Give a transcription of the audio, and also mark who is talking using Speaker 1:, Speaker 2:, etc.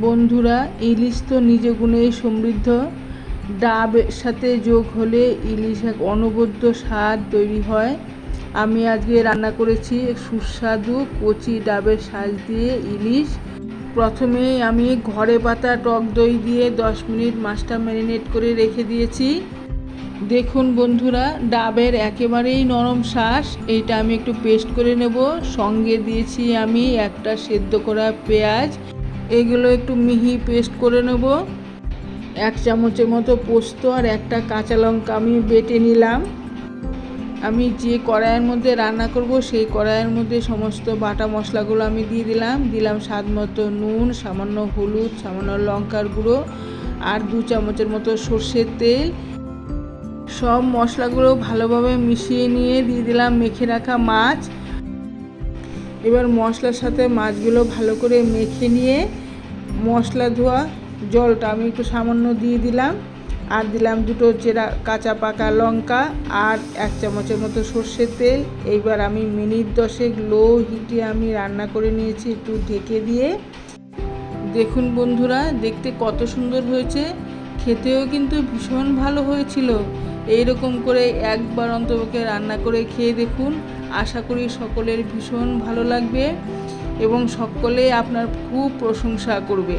Speaker 1: বন্ধুরা, ইলিশ তো নিজ গুণেই সমৃদ্ধ। ডাবের সাথে যোগ হলে ইলিশ এক অনবদ্য স্বাদ তৈরি হয়। আমি আজকে রান্না করেছি সুস্বাদু কচি ডাবের শাঁস দিয়ে ইলিশ। প্রথমে আমি ঘরে পাতা টক দই দিয়ে দশ মিনিট মাছটা ম্যারিনেট করে রেখে দিয়েছি। দেখুন বন্ধুরা, ডাবের একেবারেই নরম শ্বাস। এইটা আমি একটু পেস্ট করে নেব। সঙ্গে দিয়েছি আমি একটা সেদ্ধ করা পেঁয়াজ। এগুলো একটু মিহি পেস্ট করে নেব। এক চামচের মতো পোস্ত আর একটা কাঁচা লঙ্কা আমি বেটে নিলাম। আমি যে কড়াইয়ের মধ্যে রান্না করব, সেই কড়াইয়ের মধ্যে সমস্ত বাটা মশলাগুলো আমি দিয়ে দিলাম। দিলাম স্বাদ মতো নুন, সামান্য হলুদ, সামান্য লঙ্কার গুঁড়ো আর দু চামচের মতো সর্ষের তেল। সব মশলাগুলো ভালোভাবে মিশিয়ে নিয়ে দিয়ে দিলাম মেখে রাখা মাছ। এবার মশলার সাথে মাছগুলো ভালো করে মেখে নিয়ে মশলা ধোয়া, জলটা আমি একটু সামান্য দিয়ে দিলাম। আর দিলাম দুটো চেরা কাঁচা পাকা লঙ্কা আর এক চামচের মতো সর্ষের তেল। এইবার আমি মিনিট দশেক লো হিটে আমি রান্না করে নিয়েছি একটু ঢেকে দিয়ে। দেখুন বন্ধুরা, দেখতে কত সুন্দর হয়েছে। খেতেও কিন্তু ভীষণ ভালো হয়েছিল। এইরকম করে একবার অন্তপক্ষে রান্না করে খেয়ে দেখুন। আশা করি সকলের ভীষণ ভালো লাগবে। এবং সকলে আপনার খুব প্রশংসা করবে।